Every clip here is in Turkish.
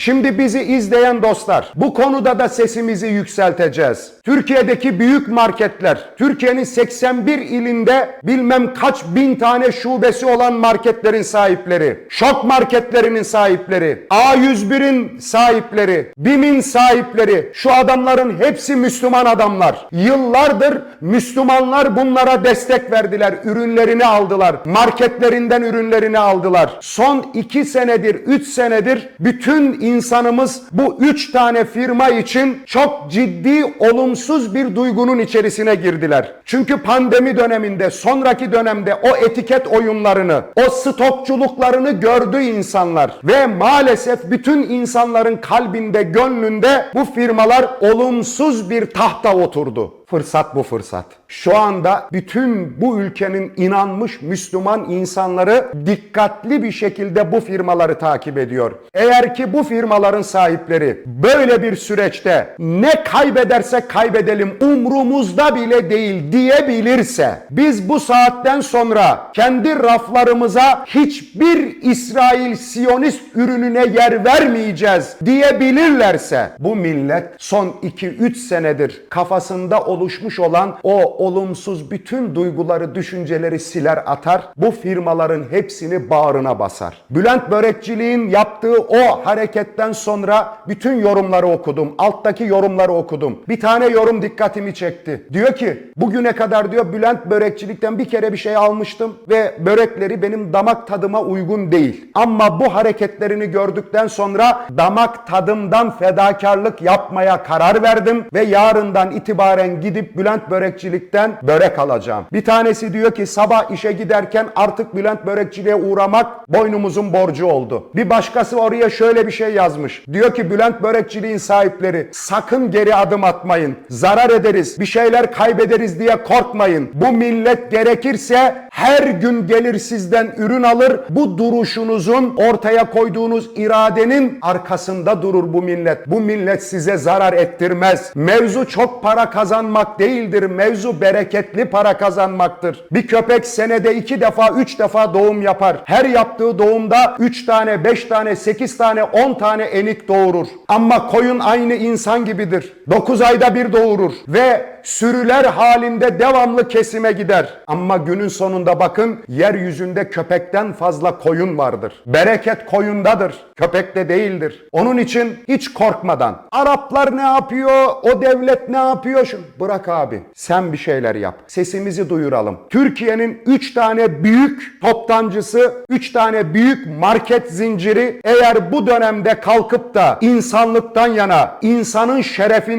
Şimdi bizi izleyen dostlar, bu konuda da sesimizi yükselteceğiz. Türkiye'deki büyük marketler, Türkiye'nin 81 ilinde bilmem kaç bin tane şubesi olan marketlerin sahipleri, şok marketlerinin sahipleri, A101'in sahipleri, BİM'in sahipleri, şu adamların hepsi Müslüman adamlar. Yıllardır Müslümanlar bunlara destek verdiler, ürünlerini aldılar, marketlerinden ürünlerini aldılar. Son 2 senedir, 3 senedir bütün insanımız bu 3 tane firma için çok ciddi olumsuz bir duygunun içerisine girdiler. Çünkü pandemi döneminde, sonraki dönemde o etiket oyunlarını, o stokçuluklarını gördü insanlar ve maalesef bütün insanların kalbinde, gönlünde bu firmalar olumsuz bir tahta oturdu. Fırsat bu fırsat. Şu anda bütün bu ülkenin inanmış Müslüman insanları dikkatli bir şekilde bu firmaları takip ediyor. Eğer ki bu firmaların sahipleri böyle bir süreçte ne kaybedersek kaybedelim umrumuzda bile değil diyebilirse biz bu saatten sonra kendi raflarımıza hiçbir İsrail Siyonist ürününe yer vermeyeceğiz diyebilirlerse bu millet son 2-3 senedir kafasında oluşmuş olan o olumsuz bütün duyguları, düşünceleri siler atar. Bu firmaların hepsini bağrına basar. Bülent Börekçiliğin yaptığı o hareketten sonra bütün yorumları okudum. Alttaki yorumları okudum. Bir tane yorum dikkatimi çekti. Diyor ki bugüne kadar diyor Bülent Börekçilikten bir kere bir şey almıştım ve börekleri benim damak tadıma uygun değil. Ama bu hareketlerini gördükten sonra damak tadımdan fedakarlık yapmaya karar verdim ve yarından itibaren gidip Bülent Börekçilikten börek alacağım. Bir tanesi diyor ki sabah işe giderken artık Bülent Börekçiliğe uğramak boynumuzun borcu oldu. Bir başkası oraya şöyle bir şey yazmış. Diyor ki Bülent Börekçiliğin sahipleri sakın geri adım atmayın. Zarar ederiz, bir şeyler kaybederiz diye korkmayın. Bu millet gerekirse her gün gelir sizden ürün alır. Bu duruşunuzun ortaya koyduğunuz iradenin arkasında durur bu millet. Bu millet size zarar ettirmez. Mevzu çok para kazanmak değildir. Mevzu bereketli para kazanmaktır. Bir köpek senede iki defa, üç defa doğum yapar. Her yaptığı doğumda üç tane, beş tane, sekiz tane, on tane enik doğurur. Ama koyun aynı insan gibidir. Dokuz ayda bir doğurur ve sürüler halinde devamlı kesime gider. Ama günün sonunda bakın yeryüzünde köpekten fazla koyun vardır. Bereket koyundadır, köpekte değildir. Onun için hiç korkmadan Araplar ne yapıyor, o devlet ne yapıyor? Şu, bırak abi sen bir şeyler yap. Sesimizi duyuralım. Türkiye'nin 3 tane büyük toptancısı, 3 tane büyük market zinciri eğer bu dönemde kalkıp da insanlıktan yana, insanın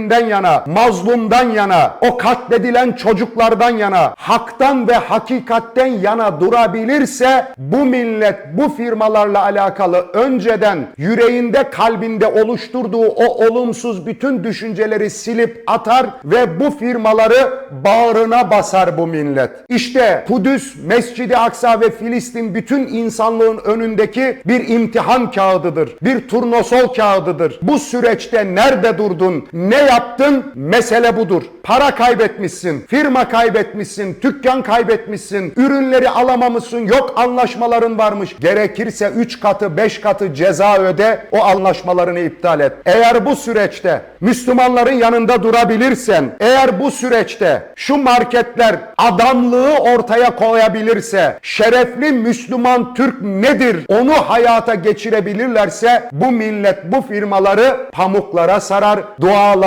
şerefinden yana, mazlumdan yana, o katledilen çocuklardan yana, haktan ve hakikatten yana durabilirse bu millet bu firmalarla alakalı önceden yüreğinde kalbinde oluşturduğu o olumsuz bütün düşünceleri silip atar ve bu firmaları bağrına basar bu millet. İşte Kudüs, Mescid-i Aksa ve Filistin bütün insanlığın önündeki bir imtihan kağıdıdır. Bir turnosol kağıdıdır. Bu süreçte nerede durdun? Ne yaptın? Mesele budur. Para kaybetmişsin, firma kaybetmişsin, dükkan kaybetmişsin, ürünleri alamamışsın, yok anlaşmaların varmış. Gerekirse 3 katı 5 katı ceza öde, o anlaşmalarını iptal et. Eğer bu süreçte Müslümanların yanında durabilirsen, eğer bu süreçte şu marketler adamlığı ortaya koyabilirse, şerefli Müslüman Türk nedir onu hayata geçirebilirlerse bu millet bu firmaları pamuklara sarar,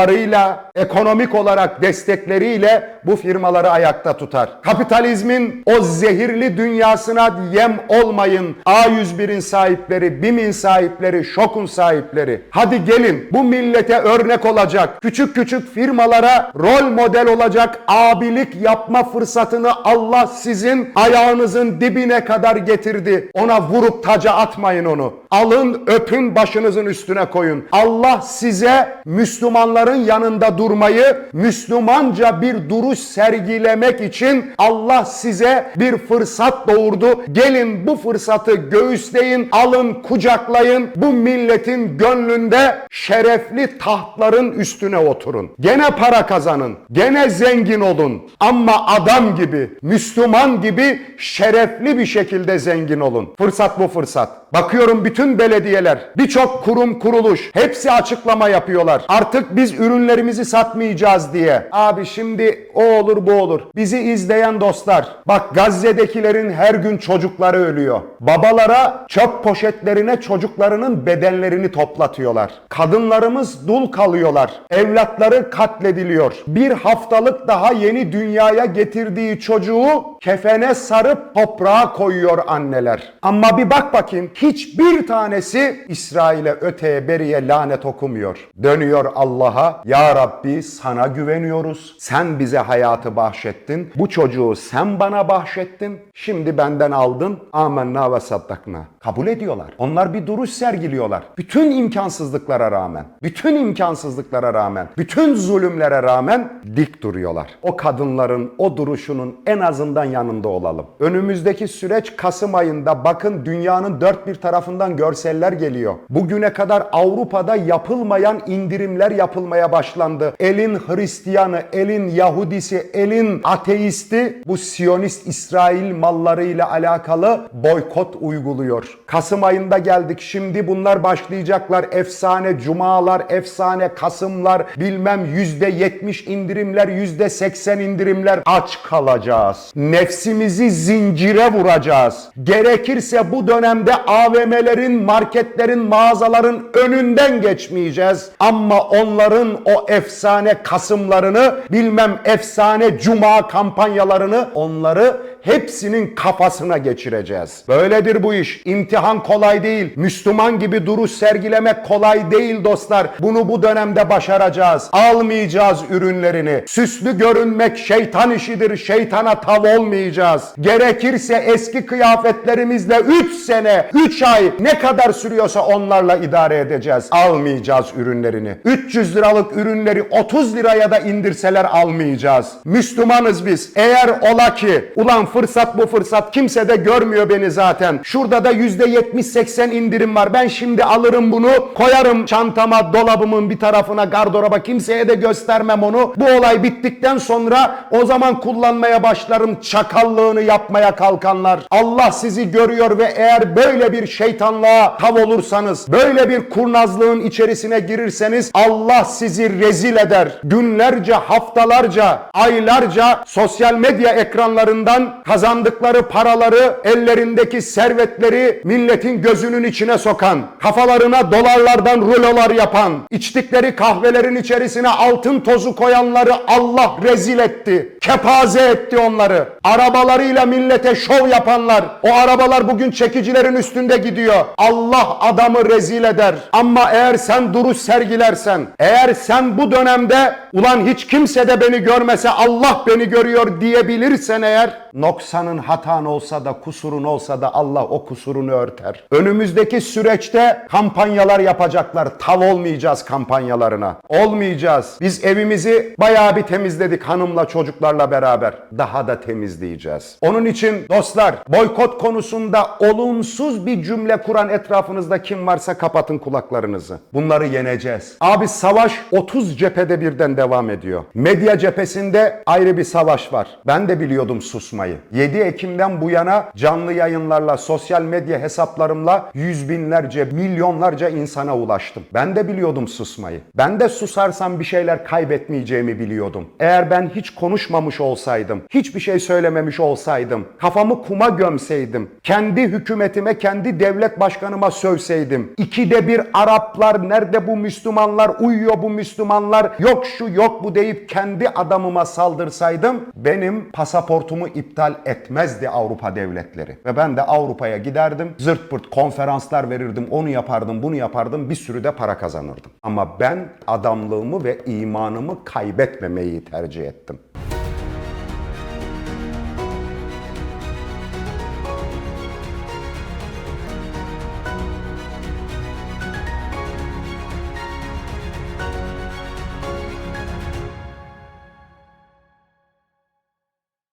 dualarıyla, ekonomik olarak destekleriyle bu firmaları ayakta tutar. Kapitalizmin o zehirli dünyasına yem olmayın. A101'in sahipleri, BİM'in sahipleri, ŞOK'un sahipleri. Hadi gelin bu millete örnek olacak. Küçük küçük firmalara rol model olacak abilik yapma fırsatını Allah sizin ayağınızın dibine kadar getirdi. Ona vurup taca atmayın onu. Alın öpün başınızın üstüne koyun. Allah size Müslümanların onların yanında durmayı, Müslümanca bir duruş sergilemek için Allah size bir fırsat doğurdu. Gelin bu fırsatı göğüsleyin, alın, kucaklayın. Bu milletin gönlünde şerefli tahtların üstüne oturun. Gene para kazanın, gene zengin olun. Ama adam gibi, Müslüman gibi şerefli bir şekilde zengin olun. Fırsat bu fırsat. Bakıyorum bütün belediyeler, birçok kurum kuruluş hepsi açıklama yapıyorlar. Artık biz ürünlerimizi satmayacağız diye. Abi şimdi o olur bu olur. Bizi izleyen dostlar, bak Gazze'dekilerin her gün çocukları ölüyor. Babalara çöp poşetlerine çocuklarının bedenlerini toplatıyorlar. Kadınlarımız dul kalıyorlar. Evlatları katlediliyor. Bir haftalık daha yeni dünyaya getirdiği çocuğu kefene sarıp toprağa koyuyor anneler. Ama bir bak bakayım hiçbir tanesi İsrail'e öteye beriye lanet okumuyor. Dönüyor Allah'a ya Rabbi sana güveniyoruz. Sen bize hayatı bahşettin. Bu çocuğu sen bana bahşettin. Şimdi benden aldın. Amenna ve saddakna. Kabul ediyorlar. Onlar bir duruş sergiliyorlar. Bütün imkansızlıklara rağmen, bütün imkansızlıklara rağmen, bütün zulümlere rağmen dik duruyorlar. O kadınların o duruşunun en azından yanında olalım. Önümüzdeki süreç Kasım ayında bakın dünyanın dört bir tarafından görseller geliyor. Bugüne kadar Avrupa'da yapılmayan indirimler yapılmaya başlandı. Elin Hristiyanı, elin Yahudisi, elin ateisti bu Siyonist İsrail mallarıyla alakalı boykot uyguluyor. Kasım ayında geldik. Şimdi bunlar başlayacaklar. Efsane cumalar, efsane Kasımlar, bilmem yüzde yetmiş indirimler, yüzde seksen indirimler. Aç kalacağız. Nefsimizi zincire vuracağız. Gerekirse bu dönemde AVM'lerin, marketlerin, mağazaların önünden geçmeyeceğiz. Ama onların o efsane Kasımlarını, bilmem efsane Cuma kampanyalarını, onları hepsinin kafasına geçireceğiz. Böyledir bu iş. İmtihan kolay değil. Müslüman gibi duruş sergilemek kolay değil dostlar. Bunu bu dönemde başaracağız. Almayacağız ürünlerini. Süslü görünmek şeytan işidir. Şeytana tav olmayacağız. Gerekirse eski kıyafetlerimizle 3 sene, 3 ay ne kadar sürüyorsa onlarla idare edeceğiz. Almayacağız ürünlerini. 300 liralık ürünleri 30 liraya da indirseler almayacağız. Müslümanız biz. Eğer ola ki ulan fırsat bu fırsat kimse de görmüyor beni zaten. Şurada da %70-80 indirim var. Ben şimdi alırım bunu koyarım çantama dolabımın bir tarafına gardıroba kimseye de göstermem onu. Bu olay bittikten sonra o zaman kullanmaya başlarım çakallığını yapmaya kalkanlar. Allah sizi görüyor ve eğer böyle bir şeytanlığa tav olursanız, böyle bir kurnazlığın içerisine girirseniz Allah sizi rezil eder. Günlerce, haftalarca, aylarca sosyal medya ekranlarından kazandıkları paraları, ellerindeki servetleri milletin gözünün içine sokan, kafalarına dolarlardan rulolar yapan, içtikleri kahvelerin içerisine altın tozu koyanları Allah rezil etti. Kepaze etti onları. Arabalarıyla millete şov yapanlar, o arabalar bugün çekicilerin üstünde gidiyor. Allah adamı rezil eder. Ama eğer sen duruş sergilersen, eğer sen bu dönemde ulan hiç kimse de beni görmese Allah beni görüyor diyebilirsen eğer noksanın hatan olsa da kusurun olsa da Allah o kusurunu örter. Önümüzdeki süreçte kampanyalar yapacaklar. Tav olmayacağız kampanyalarına. Olmayacağız. Biz evimizi bayağı bir temizledik hanımla çocuklarla beraber. Daha da temizleyeceğiz. Onun için dostlar boykot konusunda olumsuz bir cümle kuran etrafınızda kim varsa kapatın kulaklarınızı. Bunları yeneceğiz. Abi savaş 30 cephede birden devam ediyor. Medya cephesinde ayrı bir savaş var. Ben de biliyordum susmayı. 7 Ekim'den bu yana canlı yayınlarla, sosyal medya hesaplarımla yüz binlerce, milyonlarca insana ulaştım. Ben de biliyordum susmayı. Ben de susarsam bir şeyler kaybetmeyeceğimi biliyordum. Eğer ben hiç konuşmamış olsaydım, hiçbir şey söylememiş olsaydım, kafamı kuma gömseydim, kendi hükümetime, kendi devlet başkanıma sövseydim, ikide bir Araplar, nerede bu Müslümanlar, uyuyor bu Müslümanlar, yok şu yok bu deyip kendi adamıma saldırsaydım, benim pasaportumu iptal etmezdi Avrupa devletleri. Ve ben de Avrupa'ya giderdim, zırt pırt konferanslar verirdim, onu yapardım, bunu yapardım, bir sürü de para kazanırdım. Ama ben adamlığımı ve imanımı kaybetmemeyi tercih ettim.